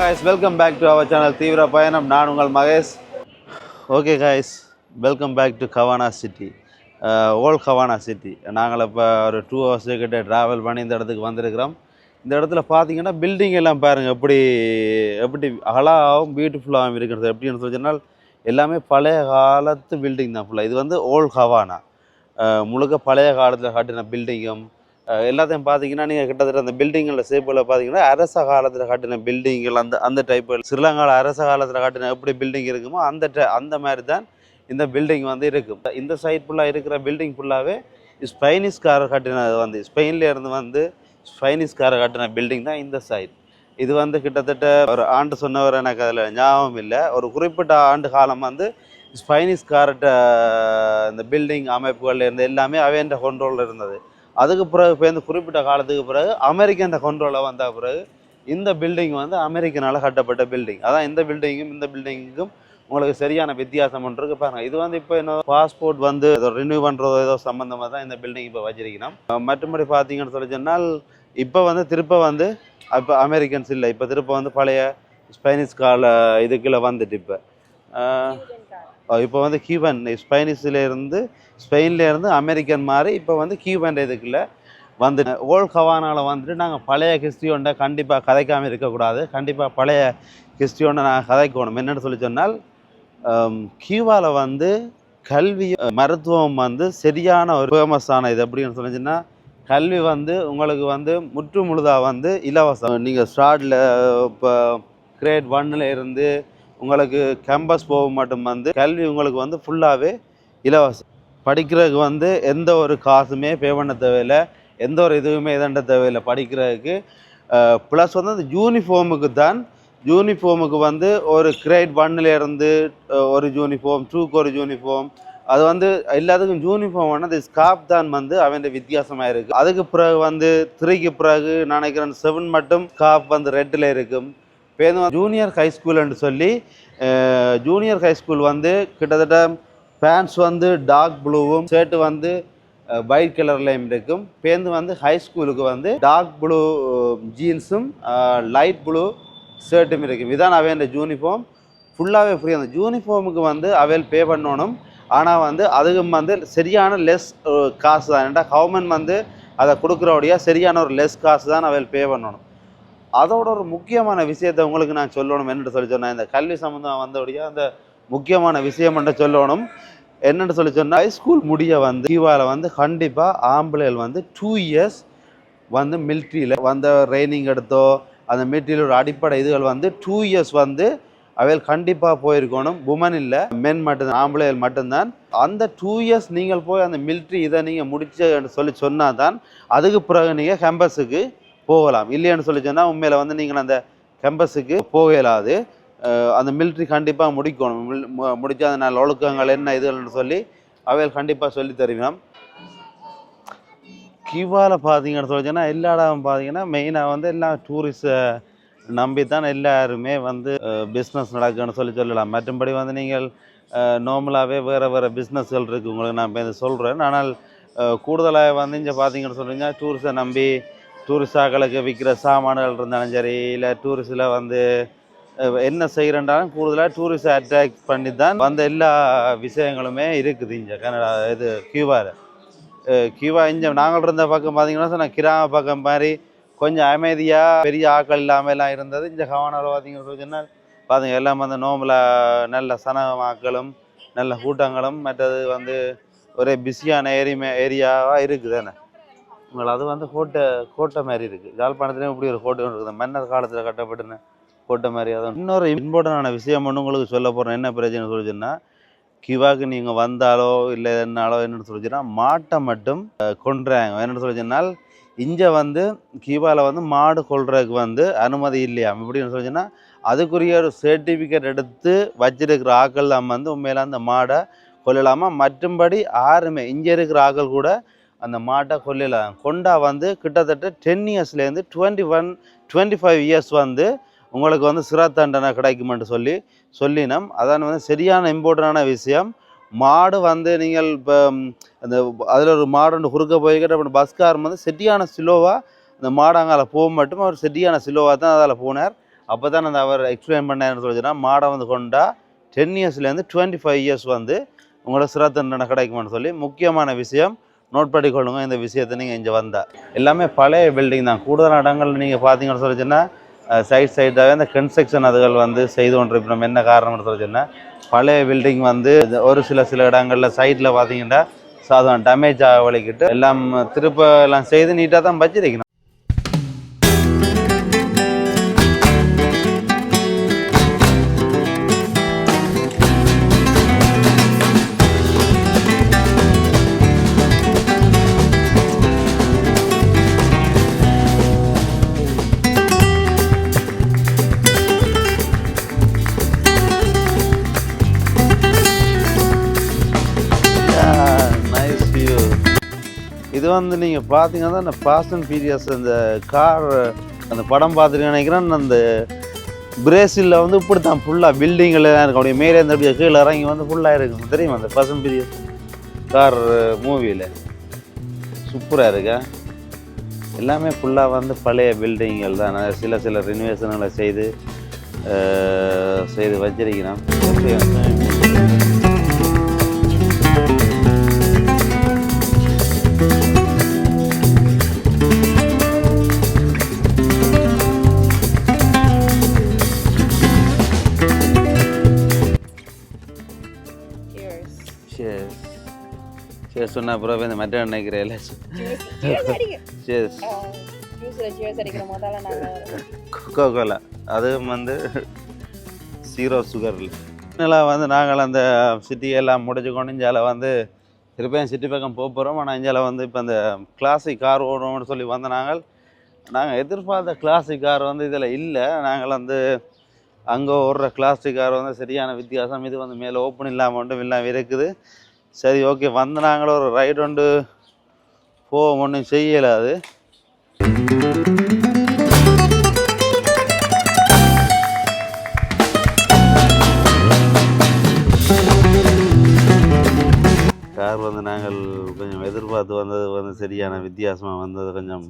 Guys welcome back to our channel தீவிர பயணம் நான் உங்கள் Mahesh. Okay guys welcome back to Havana city old Havana city நாங்கள் இப்போ ஒரு டூ ஹவர்ஸ் கிட்ட ட்ராவல் பண்ணி இந்த இடத்துக்கு வந்திருக்கிறோம். இந்த இடத்துல பார்த்தீங்கன்னா பில்டிங் எல்லாம் பாருங்கள் எப்படி எப்படி அழகாகவும் பியூட்டிஃபுல்லாகவும் இருக்கிறது. எப்படின்னு சொல்லி சொன்னால் எல்லாமே பழைய காலத்து பில்டிங் தான் ஃபுல்லாக இது வந்து ஓல்ட் ஹவானா uh, முழுக்க பழைய காலத்தில் காட்டின பில்டிங்கும் எல்லாத்தையும் பார்த்தீங்கன்னா நீங்கள் கிட்டத்தட்ட அந்த பில்டிங்கில் சேப்பில் பார்த்தீங்கன்னா அரச காலத்தில் கட்டின பில்டிங்கள் அந்த அந்த டைப் ஸ்ரீலங்காவில் அரச காலத்தில் கட்டின எப்படி பில்டிங் இருக்குமோ அந்த அந்த மாதிரி தான் இந்த பில்டிங் வந்து இருக்கும். இந்த சைட் ஃபுல்லாக இருக்கிற பில்டிங் ஃபுல்லாகவே ஸ்பைனிஷ்காரர் கட்டினது வந்து ஸ்பெயின்லேருந்து வந்து வந்து ஸ்பைனிஷ்காரர் கட்டின பில்டிங் தான் இந்த சைட் இது வந்து கிட்டத்தட்ட ஒரு ஆண்டு சொன்னவர் எனக்கு அதில் ஞாபகம் இல்லை. ஒரு குறிப்பிட்ட ஆண்டு காலம் வந்து ஸ்பைனிஷ் கார்ட்ட இந்த பில்டிங் அமைப்புகள் இருந்து எல்லாமே அவேண்ட கண்ட்ரோலில் இருந்தது அதுக்கு பிறகு இப்போ இந்த குறிப்பிட்ட காலத்துக்கு பிறகு அமெரிக்கன் கண்ட்ரோலில் வந்த பிறகு இந்த பில்டிங் வந்து அமெரிக்கனால் கட்டப்பட்ட பில்டிங் அதான் இந்த பில்டிங்கும் இந்த பில்டிங்கும் உங்களுக்கு சரியான வித்தியாசம் ஒன்று இருக்கு. பாருங்க இது வந்து இப்போ என்ன பாஸ்போர்ட் வந்து ரினியூ பண்ணுறதோ ஏதோ சம்மந்தமாக தான் இந்த பில்டிங் இப்போ வச்சிருக்கணும் மற்றபடி பார்த்தீங்கன்னு சொல்லி சொன்னால் இப்போ வந்து திருப்ப வந்து இப்போ அமெரிக்கன்ஸ் இல்லை. இப்போ திருப்ப வந்து பழைய ஸ்பைனிஷ் கால இதுக்குள்ளே வந்துட்டு இப்போ. இப்போ வந்து கியூபன் ஸ்பைனிஷ்ல ஸ்பெயின்லேருந்து அமெரிக்கன் மாதிரி இப்போ வந்து கியூபன் இதுக்குள்ள வந்து ஓல்ட் ஹவானாவில் வந்துட்டு நாங்கள் பழைய ஹிஸ்ட்ரியோண்ட கண்டிப்பாக கதைக்காமல் இருக்கக்கூடாது. கண்டிப்பாக பழைய ஹிஸ்ட்ரியோண்ட நாங்கள் கதைக்கணும். என்னென்னு சொல்லி சொன்னால் கியூவாவில் வந்து கல்வி மருத்துவம் வந்து சரியான ஒரு ஃபேமஸான இது அப்படின்னு சொல்லிச்சுன்னா கல்வி வந்து உங்களுக்கு வந்து முற்று முழுதாக வந்து இலவசம். நீங்கள் ஸ்டார்டில் இப்போ கிரேட் ஒன்னில் இருந்து உங்களுக்கு கேம்பஸ் போக மட்டும் வந்து கல்வி உங்களுக்கு வந்து ஃபுல்லாகவே இலவசம். படிக்கிறதுக்கு வந்து எந்த ஒரு காசுமே பே பண்ண தேவையில்லை. எந்த ஒரு இதுவுமே இதண்ட தேவையில்லை படிக்கிறதுக்கு. ப்ளஸ் வந்து அந்த யூனிஃபார்முக்கு தான் யூனிஃபார்முக்கு வந்து ஒரு கிரேட் ஒன்னிலேருந்து ஒரு யூனிஃபார்ம் டூக்கு ஒரு யூனிஃபார்ம் அது வந்து எல்லாத்துக்கும் யூனிஃபார்ம் வந்து ஸ்காப் தான் வந்து அவன் வித்தியாசமாக இருக்குது அதுக்கு பிறகு வந்து த்ரீக்கு பிறகு நினைக்கிறேன் செவன் மட்டும் ஸ்காப் வந்து ரெட்டில் இருக்கும். பேருந்து ஜூனியர் ஹை ஸ்கூல்னு சொல்லி ஜூனியர் ஹை ஸ்கூல் வந்து கிட்டத்தட்ட பேண்ட்ஸ் வந்து டார்க் ப்ளூவும் ஷர்ட் வந்து ஒயிட் கலர்லையும் இருக்கும். பேருந்து வந்து ஹை ஸ்கூலுக்கு வந்து டார்க் ப்ளூ ஜீன்ஸும் லைட் ப்ளூ ஷர்ட்டும் இருக்கும். இதான் அவன் யூனிஃபார்ம் ஃபுல்லாகவே ஃப்ரீ அந்த யூனிஃபார்முக்கு வந்து அவைல் பே பண்ணணும். ஆனால் வந்து அதுக்கும் வந்து சரியான லெஸ் காசு தான். ஏன்னா கவர்மெண்ட் வந்து அதை கொடுக்குறோடைய சரியான ஒரு லெஸ் காசு தான் அவைல் பே பண்ணணும். அதோட ஒரு முக்கியமான விஷயத்தை உங்களுக்கு நான் சொல்லணும் என்னென்னு சொல்லி சொன்னேன் இந்த கல்வி சம்மந்தம் வந்தோடைய அந்த முக்கியமான விஷயம் என்று சொல்லணும். என்னென்னு சொல்லி சொன்னால் ஹைஸ்கூல் முடிய வந்து தீவாவில் வந்து கண்டிப்பாக ஆம்பளைகள் வந்து டூ இயர்ஸ் வந்து மிலிட்ரியில் வந்த ட்ரைனிங் எடுத்தோ அந்த மிலிட்ரியில் அடிப்படை இதுகள் வந்து டூ இயர்ஸ் வந்து அவைகள் கண்டிப்பாக போயிருக்கணும். உமன் இல்லை மென் மட்டும்தான் ஆம்பளைகள் மட்டும்தான். அந்த டூ இயர்ஸ் நீங்கள் போய் அந்த மிலிட்ரி இதை நீங்கள் முடிச்சு சொல்லி சொன்னால் தான் அதுக்கு பிறகு நீங்கள் கேம்பஸுக்கு போகலாம். இல்லைன்னு சொல்லி சொன்னால் உண்மையில் வந்து நீங்கள் அந்த கேம்பஸுக்கு போக இயலாது அந்த மிலிட்ரி கண்டிப்பாக முடிக்கணும். மில்- மு- முடிச்சா அந்த நல்ல ஒழுக்கங்கள் என்ன இதுகள்னு சொல்லி அவைகள் கண்டிப்பாக சொல்லி தருவினோம். கிவாவில் பார்த்தீங்கன்னு சொல்லி சொன்னால் எல்லா இடம் பார்த்தீங்கன்னா மெயினாக வந்து எல்லாம் டூரிஸ்ட்டை நம்பி தான் எல்லாருமே வந்து பிஸ்னஸ் நடக்குன்னு சொல்லி சொல்லலாம். மற்றும்படி வந்து நீங்கள் நார்மலாகவே வேறு வேறு பிஸ்னஸ்கள் இருக்குது உங்களுக்கு நான் இப்போ இதை சொல்கிறேன் ஆனால் கூடுதலாக வந்து இங்கே பார்த்தீங்கன்னு சொல்றீங்க டூரிஸ்ட்டை நம்பி டூரிஸ்டாக்களுக்கு விற்கிற சாமான்கள் இருந்தாலும் சரி இல்லை டூரிஸ்டில் வந்து என்ன செய்கிறேன்றாலும் கூடுதலாக டூரிஸ்ட்டை அட்ராக்ட் பண்ணி தான் வந்த எல்லா விஷயங்களுமே இருக்குது இங்கே கனடா இது கியூபாவில் கியூபா இங்கே நாங்கள் இருந்த பக்கம் பார்த்தீங்கன்னா சொன்ன கிராம பக்கம் மாதிரி கொஞ்சம் அமைதியாக பெரிய ஆக்கள் இல்லாமல் எல்லாம் இருந்தது. இந்த கவனம் பார்த்தீங்கன்னு சொன்னால் பார்த்தீங்க எல்லாம் வந்து நோம்பில் நல்ல சனமாக்களும் நல்ல கூட்டங்களும் மற்றது வந்து ஒரே பிஸியான ஏரிமே ஏரியாவாக இருக்குது தானே. உங்களை அது வந்து கோட்டை கோட்டை மாதிரி இருக்குது யாழ்ப்பாணத்துலேயும் இப்படி ஒரு கோட்டை ஒன்று இருக்குது. மன்னர் காலத்தில் கட்டப்பட்டுன கோட்டை மாதிரி அதான். இன்னொரு இம்பார்ட்டண்டான விஷயம் ஒன்று உங்களுக்கு சொல்ல போகிறேன் என்ன பிரச்சனை சொல்லிச்சுன்னா கிவாக்கு நீங்கள் வந்தாலோ இல்லை என்னாலோ என்னென்னு சொல்லிச்சுன்னா மாட்டை மட்டும் கொன்றாங்க. என்னென்னு சொல்லிச்சுன்னால் இங்கே வந்து கிவாவில் வந்து மாடு கொள்றதுக்கு வந்து அனுமதி இல்லையா எப்படின்னு சொல்லிச்சுன்னா அதுக்குரிய ஒரு சர்டிஃபிகேட் எடுத்து வச்சிருக்கிற ஆக்கள் தான் வந்து உண்மையில அந்த மாடை கொள்ளலாமா மற்றும்படி யாருமே இங்கே இருக்கிற ஆக்கள் கூட அந்த மாட்டை கொல்லலாம் கொண்டா வந்து கிட்டத்தட்ட ten இயர்ஸ்லேருந்து twenty one twenty five years வந்து உங்களுக்கு வந்து சிறை கிடைக்குமென்று சொல்லி சொல்லினோம். அதான் வந்து சரியான இம்பார்ட்டண்டான விஷயம். மாடு வந்து நீங்கள் இப்போ அந்த அதில் ஒரு மாடு ஒன்று குறுக்க போய்கிட்ட அப்புறம் பஸ்காரன் வந்து செட்டியான சிலோவாக அந்த மாடாங்கால போக மட்டும் அவர் செட்டியான சிலோவாக தான் அதில் போனார். அப்போ தான் அந்த அவர் எக்ஸ்பிளைன் பண்ணார்னு சொல்லிச்சுன்னா மாடை வந்து கொண்டா டென் இயர்ஸ்லேருந்து டுவெண்ட்டி ஃபைவ் இயர்ஸ் வந்து உங்களோட சிறத்தண்டனை கிடைக்குமான்னு சொல்லி முக்கியமான விஷயம். நோட் பண்ணிக்கொள்ளுங்க இந்த விஷயத்தை நீங்கள் இங்கே வந்தால் எல்லாமே பழைய பில்டிங் தான். கூடுதலான இடங்கள் நீங்கள் பார்த்தீங்கன்னு சொல்லிச்சுன்னா சைட் சைடாகவே அந்த கன்ஸ்ட்ரக்ஷன் அதுகள் வந்து செய்து கொண்டிருக்கணும் என்ன காரணம்னு சொல்லிச்சுன்னா பழைய பில்டிங் வந்து ஒரு சில சில இடங்களில் சைட்டில் பார்த்தீங்கன்னா சாதம் டேமேஜ் ஆக வலிக்கிட்டு எல்லாம் திருப்ப எல்லாம் செய்து நீட்டாக தான் வச்சிருக்கணும். வந்து நீங்கள் பார்த்தீங்கன்னா இந்த ஃபாஸ்ட் அண்ட் ஃபீரியஸ் அந்த கார் அந்த படம் பார்த்துருக்கேன் நினைக்கிறேன். அந்த பிரேசிலில் வந்து இப்படி தான் ஃபுல்லாக பில்டிங்கில் தான் இருக்கும் அப்படியே மேலே இருந்து அப்படியே கீழே இறங்கி வந்து ஃபுல்லாக இருக்கும் தெரியுமா அந்த ஃபாஸ்ட் அண்ட் ஃபீரியஸ் கார் மூவியில் சூப்பராக இருக்கா? எல்லாமே ஃபுல்லாக வந்து பழைய பில்டிங்கள் தான். சில சில ரினோவேஷன்களை செய்து uh, செய்து வச்சிருக்கிறேன். Cheers சொன்ன அப்புறம் இந்த மற்ற நினைக்கிறேன் நாங்கள் கொக்கோ கோலா அதுவும் வந்து ஜீரோ சுகர் இதெல்லாம் வந்து நாங்கள் அந்த சிட்டியெல்லாம் முடிச்சு கொண்டு இந்தியாவில் வந்து திருப்பியும் சிட்டி பக்கம் போக போகிறோம் ஆனால் இந்தியாவில் வந்து இப்போ அந்த கிளாசிக் கார் ஓடுவோம்னு சொல்லி வந்த நாங்கள் நாங்கள் எதிர்பார்த்த கிளாசிக் கார் வந்து இதில் இல்லை. நாங்கள் வந்து அங்கே ஓடுற கிளாசிக் கார் வந்து சரியான வித்தியாசம். இது வந்து மேலே ஓப்பன் இல்லாமல் ஒன்றும் இல்லாமல் இருக்குது. சரி ஓகே. வந்து நாங்களும் ஒரு ரைடு ஒன்று போவோம் ஒன்றும் செய்யலை அது. கார் வந்து நாங்கள் கொஞ்சம் எதிர்பார்த்து வந்தது வந்து சரியான வித்தியாசமாக வந்தது. கொஞ்சம்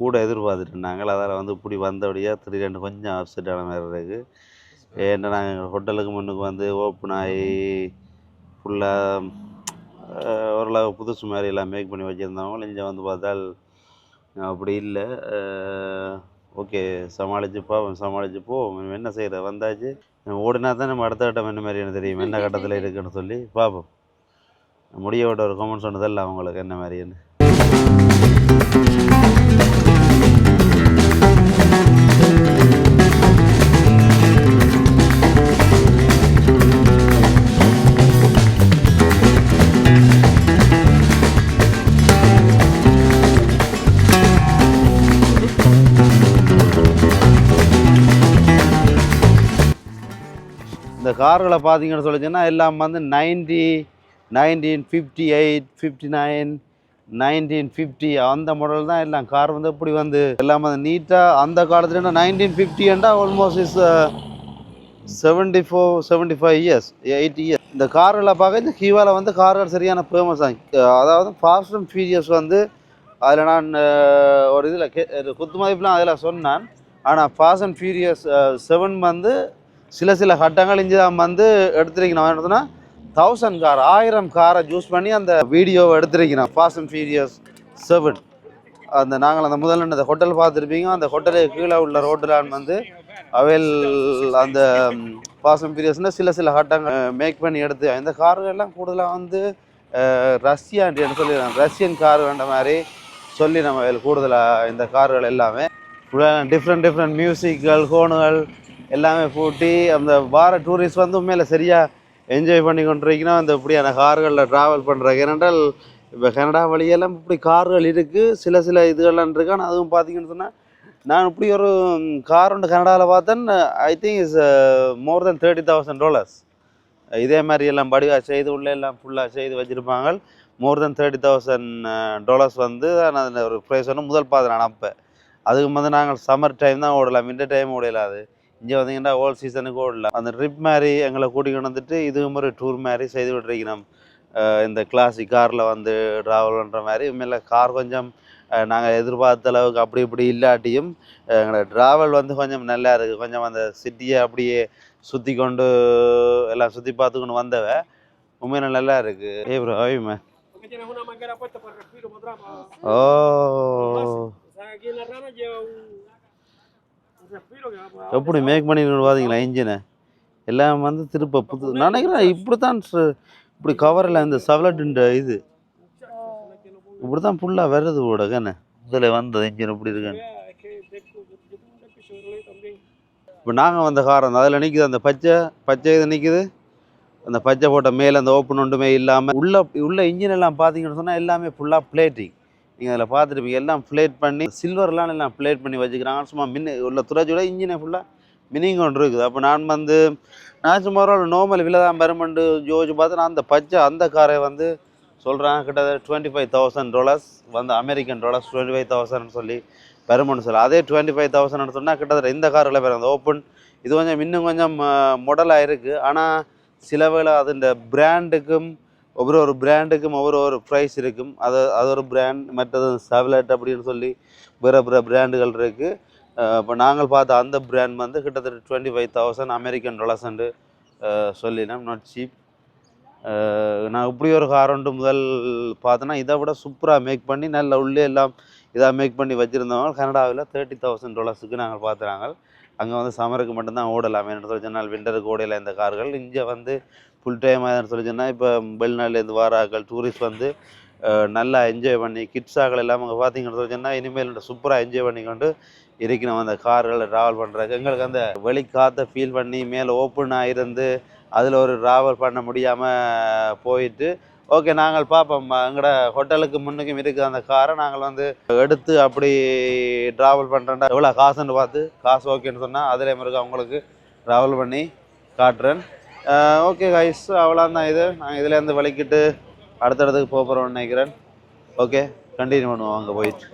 கூட எதிர்பார்த்துட்டு நாங்கள் அதால் வந்து இப்படி வந்தபடியாக திடீரென்று கொஞ்சம் அப்செட்டான மாதிரி இருக்குது ஏன்னா நாங்கள் ஹோட்டலுக்கு முன்னுக்கு வந்து ஓப்பன் ஆகி ஃபுல்லாக ஓரளவு புதுசு மாதிரி எல்லாம் மேக் பண்ணி வச்சுருந்தவங்க இங்கே வந்து பார்த்தால் அப்படி இல்லை. ஓகே சமாளிச்சுப்பா போவோம் என்ன செய்கிற வந்தாச்சு. ஓடினா தான் நம்ம அடுத்த கட்டம் என்ன மாதிரி எனக்கு தெரியும்? என்ன கட்டத்தில் இருக்குன்னு சொல்லி பார்ப்போம். முடியோட ஒரு கமெண்ட் சொன்னதில்ல அவங்களுக்கு என்ன மாதிரின்னு. கார்களை பார்த்தீங்கன்னு சொல்லிச்சுன்னா எல்லாம் வந்து ninety nineteen fifty eight fifty nine nineteen fifty அந்த மாடல் தான் எல்லாம் கார் வந்து இப்படி வந்து எல்லாம் வந்து நீட்டாக அந்த காலத்துல nineteen ஃபிஃப்டின்டா almost is seventy four seventy five years eighty years இந்த கார்களை பார்க்க இந்த கீவாவில் வந்து கார்கள் சரியான ஃபேமஸ் ஆகி. அதாவது ஃபாஸ்ட் அண்ட் ஃபியூரியஸ் வந்து அதில் நான் ஒரு இதில் கே குத்து மதிப்புலாம் அதில் சொன்னான். ஆனால் ஃபாஸ்ட் அண்ட் ஃபியூரியஸ் செவன் வந்து சில சில கட்டங்கள் இஞ்சி தான் வந்து எடுத்துருக்கணும். என்னதுன்னா தௌசண்ட் கார் ஆயிரம் காரை ஜூஸ் பண்ணி அந்த வீடியோவை எடுத்துருக்கணும். ஃபாஸ்ட் அண்ட் ஃபியூரியஸ் செவன் அந்த நாங்கள் அந்த முதல்ல அந்த ஹோட்டல் பார்த்துருப்பீங்க. அந்த ஹோட்டலுக்கு கீழே உள்ள ரோட்டில் வந்து அவையில் அந்த பாசம் பீரியஸ்னால் சில சில கட்டங்கள் மேக் பண்ணி எடுத்து இந்த கார்கள் எல்லாம் கூடுதலாக வந்து அஹ், ரஷ்யான்னு சொல்லி ரஷ்யன் கார் வேண்ட மாதிரி சொல்லி நம்ம கூடுதலாக இந்த கார்கள் எல்லாமே. டிஃப்ரெண்ட் டிஃப்ரெண்ட் மியூசிக்கள் ஹோனுகள் எல்லாமே பூட்டி அந்த வார டூரிஸ்ட் வந்து உண்மையில் சரியாக என்ஜாய் பண்ணி கொண்டிருக்கீங்கன்னா அந்த இப்படியான கார்களில் ட்ராவல் பண்ணுறாங்க ஏனென்றால் இப்போ கனடா வழியெல்லாம் இப்படி கார்கள் இருக்குது சில சில இதுகள்லாம் இருக்கு. ஆனால் அதுவும் பார்த்தீங்கன்னு சொன்னால் நான் இப்படி ஒரு கார் ஒன்று கனடாவில் பார்த்தேன். I think is more than thirty thousand dollars இதே மாதிரி எல்லாம் படிவாக செய்து உள்ளே எல்லாம் ஃபுல்லாக செய்து வச்சுருப்பாங்க. More than thirty thousand dollars வந்து நான் அதில் ஒரு ப்ரைஸ் வந்து முதல் பார்த்தேன் நான் அப்போ. அதுக்கு வந்து நாங்கள் சம்மர் டைம் தான் ஓடலாம். வின்டர் டைம் ஓடலாது. இங்கே வந்தீங்கன்னா ஓல் சீசனுக்கு ஓடலாம் அந்த ட்ரிப் மாதிரி எங்களை கூட்டிகிட்டு வந்துட்டு இதுவும் ஒரு டூர் மாதிரி செய்து விட்டுருக்கணும் இந்த கிளாசிக் காரில் வந்து ட்ராவல் பண்ணுற மாதிரி. உண்மையில் கார் கொஞ்சம் நாங்கள் எதிர்பார்த்த அளவுக்கு அப்படி இப்படி இல்லாட்டியும் எங்களோட ட்ராவல் வந்து கொஞ்சம் நல்லா இருக்குது கொஞ்சம் அந்த சிட்டியை அப்படியே சுற்றி கொண்டு எல்லாம் சுற்றி பார்த்துக்கொண்டு வந்தவ உண்மையில நல்லா இருக்கு. ஏ ப்ரோ அவிமே Porque tienes una manguera puesta para el respiro para atrás. para- ஓ. எப்படி மேக் பண்ணிட்டு பார்த்தீங்களா இன்ஜினை எல்லாம் வந்து திருப்ப புது நினைக்கிறேன் இப்படி தான் இப்படி கவரில் இந்த சவலட்டுன்ற இது. இப்படி தான் ஃபுல்லாக வருது கூட கண்ணு இதில் வந்தது இன்ஜின் இப்படி இருக்குன்னு. இப்போ நாங்கள் வந்த காரம் அதில் நிற்கிது அந்த பச்சை பச்சை இது நிற்கிது அந்த பச்சை போட்ட மேலே அந்த ஓப்பன் ஒன்றுமே இல்லாமல் உள்ள உள்ள இன்ஜின் எல்லாம் பார்த்தீங்கன்னு சொன்னால் எல்லாமே ஃபுல்லாக பிளேட்டிங் நீங்கள் அதில் பார்த்துருப்பீங்க எல்லாம் ப்ளேட் பண்ணி சில்வர்லாம் எல்லாம் ப்ளேட் பண்ணி வச்சுக்கிறாங்க சும்மா மின்னு உள்ள துறைச்சோட இன்ஜினை ஃபுல்லாக மினிங் கொண்டு இருக்குது. அப்போ நான் வந்து நான் சும்மா ஒரு நார்மல் விலை தான் பெருமண்டு ஜோஜி பார்த்து நான் அந்த பச்சை அந்த காரை வந்து சொல்கிறாங்க கிட்டத்தட்ட டுவெண்ட்டி ஃபைவ் தௌசண்ட் டாலர்ஸ் வந்து அமெரிக்கன் டாலர்ஸ் டுவெண்ட்டி ஃபைவ் தௌசண்ட்னு சொல்லி பெருமன்னு சொல்லி. அதே டுவெண்ட்டி ஃபைவ் தௌசண்ட்னு சொன்னால் கிட்டத்தட்ட இந்த காரில் பேர் அந்த ஓப்பன் இது கொஞ்சம் இன்னும் கொஞ்சம் மொடலாக இருக்குது ஆனால் சில வேளை அதுண்ட பிராண்டுக்கும் ஒவ்வொரு ஒரு பிராண்டுக்கும் ஒவ்வொரு ஒரு ப்ரைஸ் இருக்கும். அது அது ஒரு பிராண்ட் மற்றது செவலட் அப்படின்னு சொல்லி வேறு வேறு பிராண்டுகள் இருக்குது இப்போ நாங்கள் பார்த்த அந்த பிராண்ட் வந்து கிட்டத்தட்ட டுவெண்ட்டி ஃபைவ் தௌசண்ட் அமெரிக்கன் டாலர்ஸ்ண்டு சொல்லினோம் நாட் சீப் நான் இப்படி ஒரு கார் ஒன்று முதல் பார்த்தேன்னா இதை விட சூப்பராக மேக் பண்ணி நல்ல உள்ளே எல்லாம் இதாக மேக் பண்ணி வச்சுருந்தவங்க கனடாவில் தேர்ட்டி தௌசண்ட் டாலர்ஸுக்கு நாங்கள் பார்த்துறாங்க அங்கே வந்து சம்மருக்கு மட்டும்தான் ஓடலாம் என்ன சொல்லி சொன்னால் விண்டருக்கு ஓடையில் இந்த கார்கள் இங்கே வந்து ஃபுல் டைம் சொல்லி சொன்னால் இப்போ வெளிநாட்டிலேருந்து வாராக்கள் டூரிஸ்ட் வந்து நல்லா என்ஜாய் பண்ணி கிட்ஸாக்கள் எல்லாம் அங்கே பார்த்தீங்கன்னு சொல்லி சொன்னால் இனிமேல் சூப்பராக என்ஜாய் பண்ணி கொண்டு இருக்கணும். அந்த கார்களில் ட்ராவல் பண்ணுறதுக்கு எங்களுக்கு அந்த வெளி காற்றை ஃபீல் பண்ணி மேலே ஓப்பனாக இருந்து அதில் ஒரு ட்ராவல் பண்ண முடியாமல் போயிட்டு ஓகே நாங்கள் பார்ப்போம் எங்களோட ஹோட்டலுக்கு முன்னுக்கும் இருக்குது அந்த காரை நாங்கள் வந்து எடுத்து அப்படி ட்ராவல் பண்ணுறேன்டா எவ்வளோ காசுன்னு பார்த்து காசு ஓகேன்னு சொன்னால் அதில் இருக்கு. அவங்களுக்கு ட்ராவல் பண்ணி காட்டுறேன். ஓகே கைஸ் அவ்வளோதான் இது. நாங்கள் இதுலேருந்து வலிக்கிட்டு அடுத்த இடத்துக்கு போக போகிறோம்னு நினைக்கிறேன். ஓகே கண்டினியூ பண்ணுவோம் அங்கே போயிட்டு.